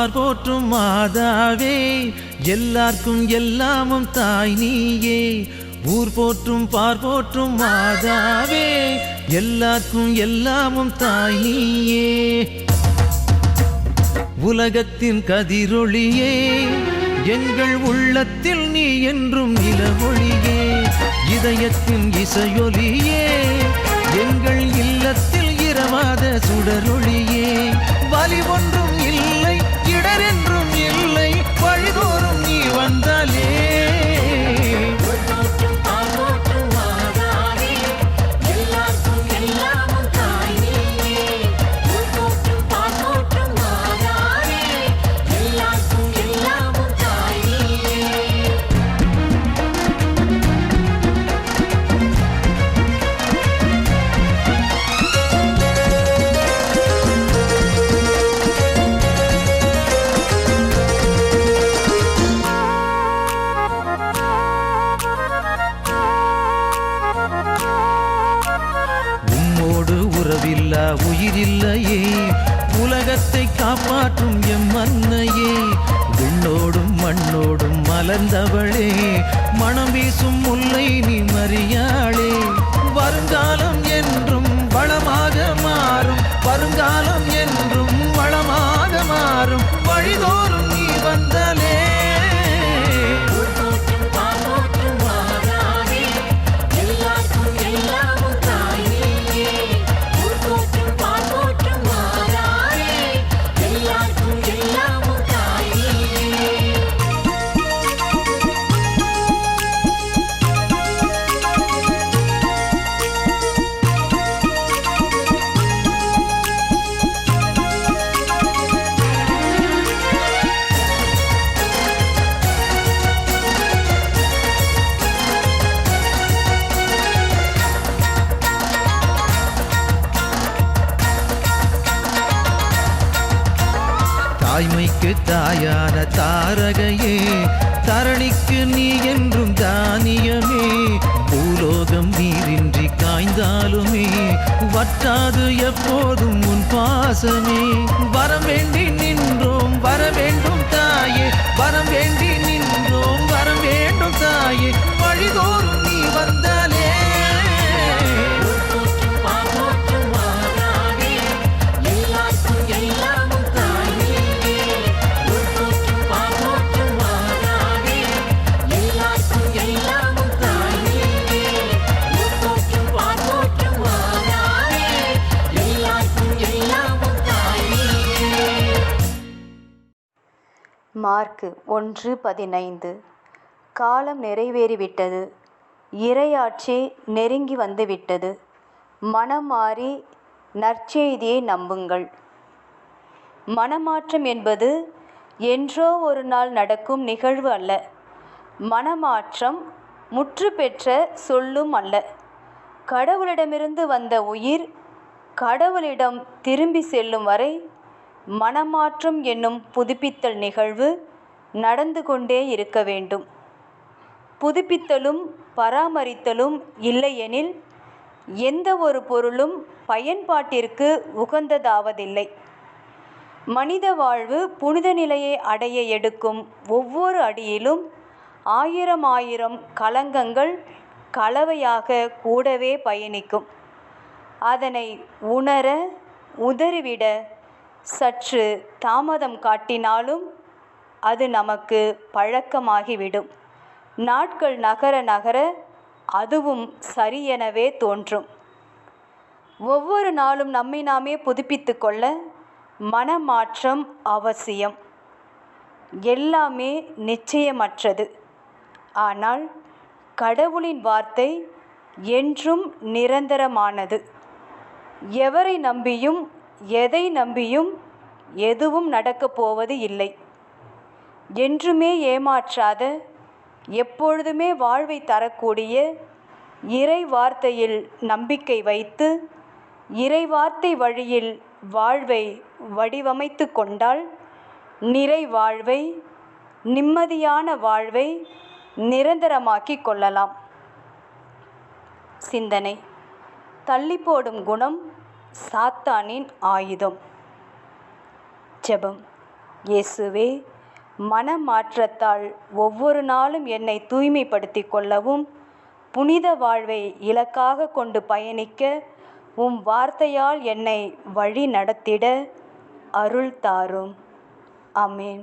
போற்றும் பார் போற்றும் மாதாவே எல்லார்க்கும் எல்லாமும் தாய் நீயே. ஊர் போற்றும் பார் போற்றும் மாதாவே எல்லாருக்கும் எல்லாமும் தாய் நீயே. உலகத்தின் கதிரொளியே எங்கள் உள்ளத்தில் நீ என்றும் நிலவொளியே. இதயத்தின் இசையொலியே எங்கள் இல்லத்தில் இரவாத சுடரொளியே. வலி ஒன்றும் வழிதோறும் நீ மண்ணோடும் மலர்ந்தவளே மனம் வீசும் முல்லை நீ மறியாளே. வருங்காலம் என்றும் வளமாக மாறும் வருங்காலம் என்றும் வளமாக மாறும். வழிதோறும் நீ வந்தாலே வற்றாது எப்போதும் உன் பாசமே. வரம் வேண்டி நின்றோம் வர வேண்டும் தாயே. வரம் வேண்டி நின்றோம் வரம் வேண்டும் தாயே. வழிதோறும் மார்க்கு ஒன்று பதினைந்து. காலம் நிறைவேறிவிட்டது. இறையாட்சி நெருங்கி வந்துவிட்டது. மனம் மாறி நற்செய்தியை நம்புங்கள். மனமாற்றம் என்பது என்றோ ஒரு நாள் நடக்கும் நிகழ்வு அல்ல. மனமாற்றம் முற்று பெற்ற சொல்லும் அல்ல. கடவுளிடமிருந்து வந்த உயிர் கடவுளிடம் திரும்பி செல்லும் வரை மனமாற்றம் என்னும் புதுப்பித்தல் நிகழ்வு நடந்து கொண்டே இருக்க வேண்டும். புதுப்பித்தலும் பராமரித்தலும் இல்லையெனில் எந்த ஒரு பொருளும் பயன்பாட்டிற்கு உகந்ததாவதில்லை. மனித வாழ்வு புனித நிலையை அடைய எடுக்கும் ஒவ்வொரு அடியிலும் ஆயிரம் ஆயிரம் கலங்கங்கள் கலவையாக கூடவே பயணிக்கும். அதனை உணர உதறிவிட சற்று தாமதம் காட்டினாலும் அது நமக்கு பழக்கமாகிவிடும். நாட்கள் நகர நகர அதுவும் சரியெனவே தோன்றும். ஒவ்வொரு நாளும் நம்மை நாமே புதுப்பித்து கொள்ள மனமாற்றம் அவசியம். எல்லாமே நிச்சயமற்றது. ஆனால் கடவுளின் வார்த்தை என்றும் நிரந்தரமானது. எவரை நம்பியும் எதை நம்பியும் எதுவும் நடக்கப் போவது இல்லை. என்றுமே ஏமாற்றாத எப்பொழுதுமே வாழ்வை தரக்கூடிய இறை வார்த்தையில் நம்பிக்கை வைத்து இறை வார்த்தை வழியில் வாழ்வை வடிவமைத்து கொண்டால் நிறை வாழ்வை நிம்மதியான வாழ்வை நிரந்தரமாக்கி கொள்ளலாம். சிந்தனை. தள்ளி போடும் குணம் சாத்தானின் ஆயுதம். ஜெபம். இயேசுவே மனமாற்றத்தால் ஒவ்வொரு நாளும் என்னை தூய்மைப்படுத்திக் கொள்ளவும் புனித வாழ்வை இலக்காக கொண்டு பயணிக்க உம் வார்த்தையால் என்னை வழி நடத்திட அருள் தாரும் அமேன்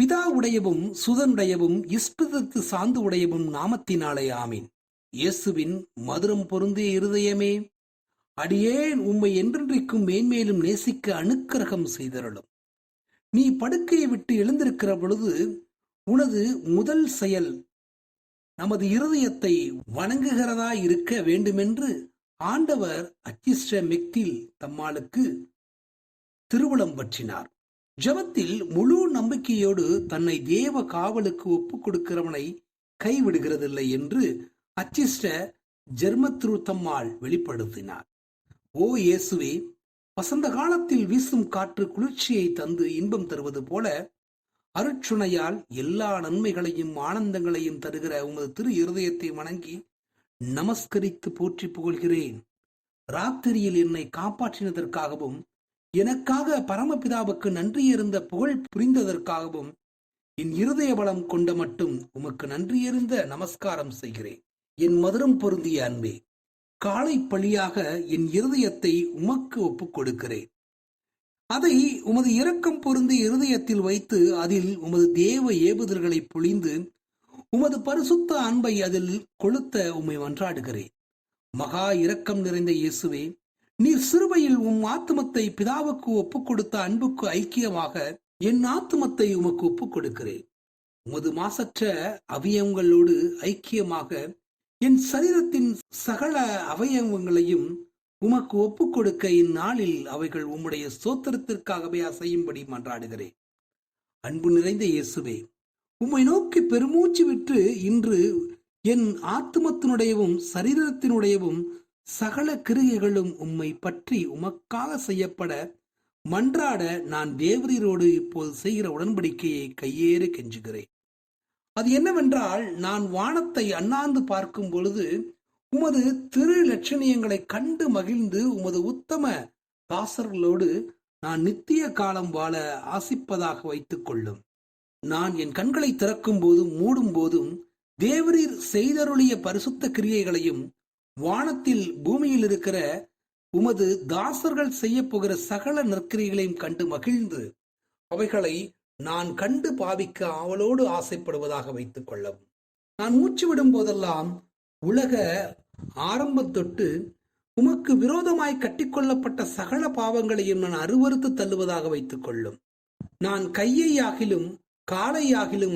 பிதா உடையவும் சுதனுடையவும் இஸ்பிதத்து சாந்து உடையவும் நாமத்தினாலே ஆமீன். இயேசுவின் மதுரம் பொருந்திய இருதயமே அடியேன் உம்மை என்றென்றைக்கும் மேன்மேலும் நேசிக்க அனுக்கிரகம் செய்தருளும். நீ படுக்கையை விட்டு எழுந்திருக்கிற பொழுது உனது முதல் செயல் நமது இருதயத்தை வணங்குகிறதா இருக்க வேண்டுமென்று ஆண்டவர் அச்சிஷ்ட மெக்தில் தம்மாளுக்கு திருவுளம் பற்றினார். ஜெபத்தில் முழு நம்பிக்கையோடு தன்னை தேவ காவலுக்கு ஒப்புக் கொடுக்கிறவனை கைவிடுகிறதில்லை என்று அச்சிஷ்ட ஜெர்மத்ரு தம்மாள் வெளிப்படுத்தினார். ஓ இயேசுவே வசந்த காலத்தில் வீசும் காற்று குளிர்ச்சியை தந்து இன்பம் தருவது போல அருட்சுணையால் எல்லா நன்மைகளையும் ஆனந்தங்களையும் தருகிற உமது திரு இருதயத்தை வணங்கி நமஸ்கரித்து போற்றி புகழ்கிறேன். ராத்திரியில் என்னை காப்பாற்றினதற்காகவும் எனக்காக பரமபிதாவுக்கு நன்றி இருந்த புகழ் புரிந்ததற்காகவும் என் இருதய பலம் கொண்ட மட்டும் உமக்கு நன்றியறிந்த நமஸ்காரம் செய்கிறேன். என் மதுரம் பொருந்திய அன்பே காலை பழியாக என் இருதயத்தை உமக்கு ஒப்புக் கொடுக்கிறேன் அதை உமது இரக்கம் பொருந்திய இருதயத்தில் வைத்து அதில் உமது தேவ ஏவுதல்களை பொழிந்து உமது பரிசுத்த அன்பை அதில் கொளுத்த உம்மை மன்றாடுகிறேன். மகா இரக்கம் நிறைந்த இயேசுவே நீர் சிறுவையில் உம் ஆத்துமத்தை பிதாவுக்கு ஒப்புக் கொடுத்த அன்புக்கு ஐக்கியமாக என் ஆத்துமத்தை உமக்கு ஒப்புக் கொடுக்கிறேன் உமது மாசற்ற அவயவங்களோடு ஐக்கியமாக என் சரீரத்தின் சகல அவயவங்களையும் உமக்கு ஒப்புக் கொடுக்க இந்நாளில் அவைகள் உம்முடைய சோத்திரத்திற்காகவே அசையும்படி மன்றாடுகிறேன். அன்பு நிறைந்த இயேசுவே உம்மை நோக்கி பெருமூச்சு விட்டு இன்று என் ஆத்துமத்தினுடையவும் சரீரத்தினுடையவும் சகல கிருகைகளும் உம்மை பற்றி உமக்காக செய்யப்பட மன்றாட நான் தேவரீரோடு இப்போது செய்கிற உடன்படிக்கையை கையேற கெஞ்சுகிறேன். அது என்னவென்றால் நான் வானத்தை அண்ணாந்து பார்க்கும் பொழுது உமது திரு லட்சணியங்களை கண்டு மகிழ்ந்து உமது உத்தம தாசர்களோடு நான் நித்திய காலம் வாழ ஆசிப்பதாக வைத்துக் கொள்ளும். நான் என் கண்களை திறக்கும் போதும் மூடும் போதும் தேவரீர் செய்தருளிய பரிசுத்த கிரியைகளையும் வானத்தில் பூமியில் இருக்கிற உமது தாசர்கள் செய்ய போகிற சகல நற்கிரிகளையும் கண்டு மகிழ்ந்து அவைகளை நான் கண்டு பாவிக்க ஆவலோடு ஆசைப்படுவதாக வைத்துக் கொள்ளவும். நான் மூச்சு விடும் போதெல்லாம் உலக ஆரம்பம் தொட்டு உமக்கு விரோதமாய் கட்டிக்கொள்ளப்பட்ட சகல பாவங்களையும் நான் அருவறுத்து தள்ளுவதாக வைத்துக் கொள்ளும். நான் கையை ஆகிலும்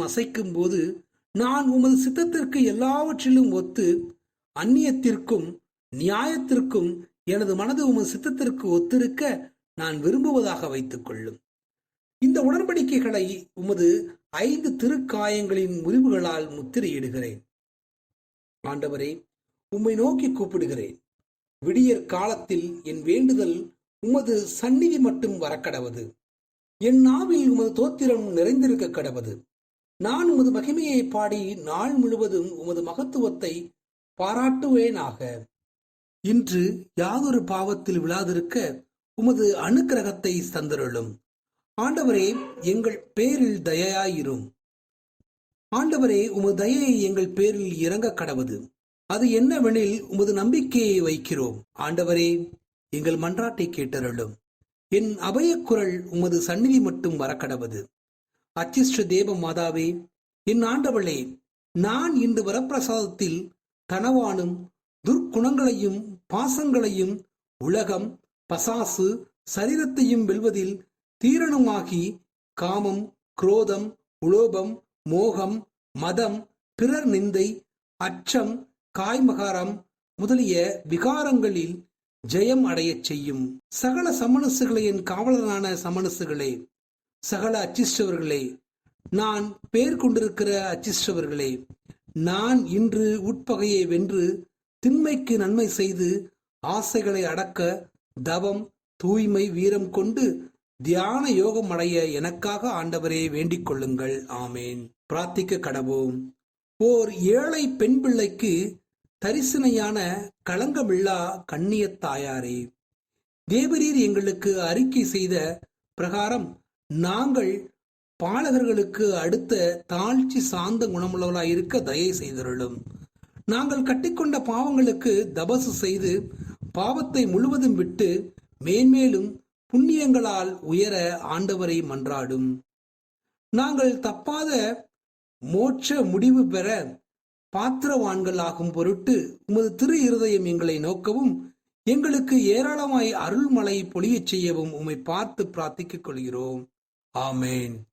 அசைக்கும் போது நான் உமது சித்தத்திற்கு எல்லாவற்றிலும் ஒத்து அந்நியத்திற்கும் நியாயத்திற்கும் எனது மனது உமது சித்தத்திற்கு ஒத்திருக்க நான் விரும்புவதாக வைத்துக் கொள்ளும். இந்த உடன்படிக்கைகளை உமது ஐந்து திருக்காயங்களின் முறிவுகளால் முத்திரையிடுகிறேன். ஆண்டவரே உம்மை நோக்கி கூப்பிடுகிறேன். விடியற் காலத்தில் என் வேண்டுதல் உமது சந்நிதி மட்டும் வரக்கடவது. என் நாவில் உமது தோத்திரம் நிறைந்திருக்க கடவது. நான் உமது மகிமையை பாடி நாள் முழுவதும் உமது மகத்துவத்தை பாராட்டுவேனாக. இன்று யாதொரு பாவத்தில் விழாதிருக்க உமது அனுக்கிரகத்தை தந்தருளும். ஆண்டவரே எங்கள் பேரில் தயையாயிரும். ஆண்டவரே உமது தயையை எங்கள் பேரில் இறங்க கடவது. அது என்னவெனில் உமது நம்பிக்கையை வைக்கிறோம். ஆண்டவரே எங்கள் மன்றாட்டை கேட்டருளும். என் அபயக்குரல் உமது சந்நிதி மட்டும் வரக்கடவது. அச்சிஷ்ட தேவ மாதாவே என் ஆண்டவளே நான் இன்று வரப்பிரசாதத்தில் கனவானும் துர்க்குணங்களையும் பாசங்களையும் உலகம் பசாசு சரீரத்தையும் வெல்வதில் தீரணுமாகி காமம் குரோதம் உலோபம் மோகம் மதம் பிறர் நிந்தை அச்சம் காய்மகாரம் முதலிய விகாரங்களில் ஜெயம் அடையச் செய்யும். சகல சமணசுகளே என் காவலரான சமணசுகளே சகல அச்சிஷ்டவர்களே நான் பேர் கொண்டிருக்கிற அச்சிஷ்டவர்களே நான் இன்று உட்பகையை வென்று திண்மைக்கு நன்மை செய்து ஆசைகளை அடக்க தவம் தூய்மை வீரம் கொண்டு தியான யோகம் அடைய எனக்காக ஆண்டவரே வேண்டிக் கொள்ளுங்கள். ஆமேன். பிரார்த்திக்க கடவோம் ஓர் ஏழை பெண் பிள்ளைக்கு தரிசனையான களங்கமில்லா கண்ணியத் தாயாரே தேவரீர் எங்களுக்கு அறிக்கை செய்த பிரகாரம் நாங்கள் பாலகர்களுக்கு அடுத்த தாழ்ச்சி சார்ந்த குணமுள்ளவர்களாய் இருக்க தயை செய்தருளும். நாங்கள் கட்டிக்கொண்ட பாவங்களுக்கு தபசு செய்து பாவத்தை முழுவதும் விட்டு மேன்மேலும் புண்ணியங்களால் உயர ஆண்டவரை மன்றாடும். நாங்கள் தப்பாத மோட்ச முடிவு பெற பாத்திரவான்கள் ஆகும் பொருட்டு உமது திரு இருதயம் எங்களை நோக்கவும் எங்களுக்கு ஏராளமாய் அருள்மலை பொழியச் செய்யவும் உம்மை பார்த்து பிரார்த்தித்துக் கொள்கிறோம். ஆமேன்.